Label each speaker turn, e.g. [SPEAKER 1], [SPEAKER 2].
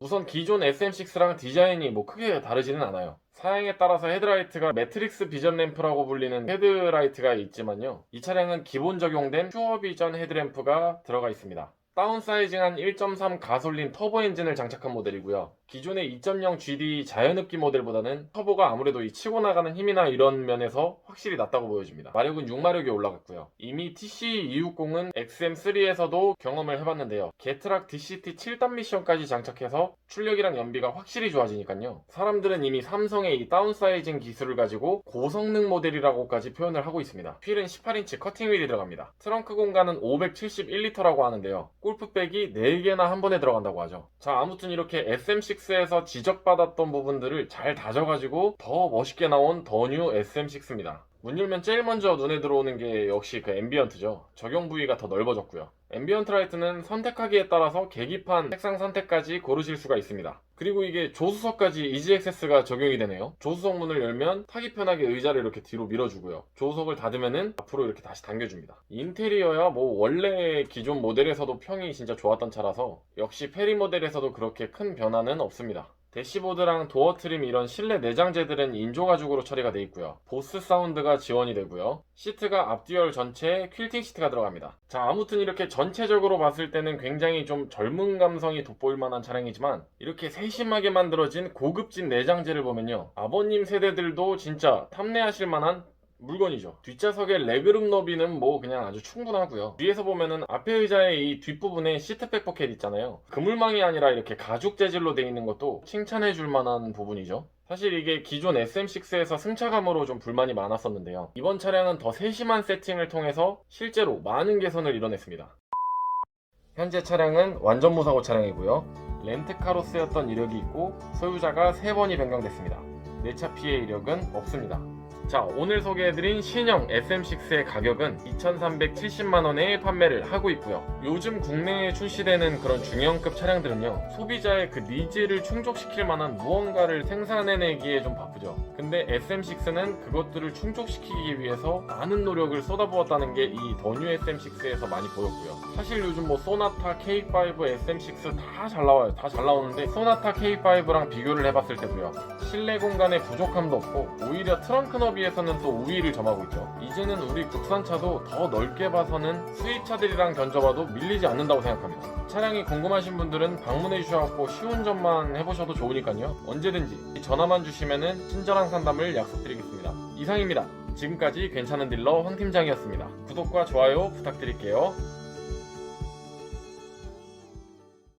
[SPEAKER 1] 우선 기존 SM6랑 디자인이 뭐 크게 다르지는 않아요. 사양에 따라서 헤드라이트가 매트릭스 비전 램프라고 불리는 헤드라이트가 있지만요. 이 차량은 기본 적용된 퓨어 비전 헤드램프가 들어가 있습니다. 다운사이징한 1.3 가솔린 터보 엔진을 장착한 모델이고요. 기존의 2.0 GD 자연흡기 모델보다는 터보가 아무래도 이 치고 나가는 힘이나 이런 면에서 확실히 낫다고 보여집니다. 마력은 6마력이 올라갔고요. 이미 TC260은 XM3에서도 경험을 해봤는데요. 게트락 DCT 7단 미션까지 장착해서 출력이랑 연비가 확실히 좋아지니까요. 사람들은 이미 삼성의 이 다운사이징 기술을 가지고 고성능 모델이라고까지 표현을 하고 있습니다. 휠은 18인치 커팅 휠이 들어갑니다. 트렁크 공간은 571리터라고 하는데요. 골프백이 4개나 한 번에 들어간다고 하죠. 자, 아무튼 이렇게 SM6에서 지적받았던 부분들을 잘 다져가지고 더 멋있게 나온 더 뉴 SM6입니다. 문 열면 제일 먼저 눈에 들어오는 게 역시 그 앰비언트죠. 적용 부위가 더 넓어졌고요. 앰비언트 라이트는 선택하기에 따라서 계기판 색상 선택까지 고르실 수가 있습니다. 그리고 이게 조수석까지 이지 액세스가 적용이 되네요. 조수석 문을 열면 타기 편하게 의자를 이렇게 뒤로 밀어주고요. 조수석을 닫으면은 앞으로 이렇게 다시 당겨줍니다. 인테리어야 뭐 원래 기존 모델에서도 평이 진짜 좋았던 차라서 역시 페리 모델에서도 그렇게 큰 변화는 없습니다. 대시보드랑 도어 트림 이런 실내 내장재들은 인조 가죽으로 처리가 되어 있고요. 보스 사운드가 지원이 되고요. 시트가 앞뒤열 전체에 퀼팅 시트가 들어갑니다. 자, 아무튼 이렇게 전체적으로 봤을 때는 굉장히 좀 젊은 감성이 돋보일 만한 차량이지만 이렇게 세심하게 만들어진 고급진 내장재를 보면요. 아버님 세대들도 진짜 탐내하실 만한 물건이죠. 뒷좌석의 레그룸 너비는 뭐 그냥 아주 충분하고요. 뒤에서 보면은 앞에 의자의 이 뒷부분에 시트백 포켓 있잖아요. 그물망이 아니라 이렇게 가죽 재질로 되어 있는 것도 칭찬해 줄 만한 부분이죠. 사실 이게 기존 SM6에서 승차감으로 좀 불만이 많았었는데요. 이번 차량은 더 세심한 세팅을 통해서 실제로 많은 개선을 이뤄냈습니다. 현재 차량은 완전 무사고 차량이고요. 렌트카로 쓰였던 이력이 있고 소유자가 3번이 변경됐습니다. 내차 피해 이력은 없습니다. 자, 오늘 소개해드린 신형 SM6의 가격은 2,370만원에 판매를 하고 있고요. 요즘 국내에 출시되는 그런 중형급 차량들은요, 소비자의 그 니즈를 충족시킬 만한 무언가를 생산해내기에 좀 바쁘죠. 근데 SM6는 그것들을 충족시키기 위해서 많은 노력을 쏟아부었다는 게 이 더뉴 SM6에서 많이 보였고요. 사실 요즘 뭐 소나타 K5, SM6 다 잘 나와요. 다 잘 나오는데 소나타 K5랑 비교를 해봤을 때도요. 실내 공간에 부족함도 없고 오히려 트렁크 너비에서는 또 우위를 점하고 있죠. 이제는 우리 국산차도 더 넓게 봐서는 수입차들이랑 견져봐도 밀리지 않는다고 생각합니다. 차량이 궁금하신 분들은 방문해 주셔서 시운전만 해보셔도 좋으니까요. 언제든지 전화만 주시면은 친절한 상담을 약속드리겠습니다. 이상입니다. 지금까지 괜찮은 딜러 황 팀장이었습니다. 구독과 좋아요 부탁드릴게요.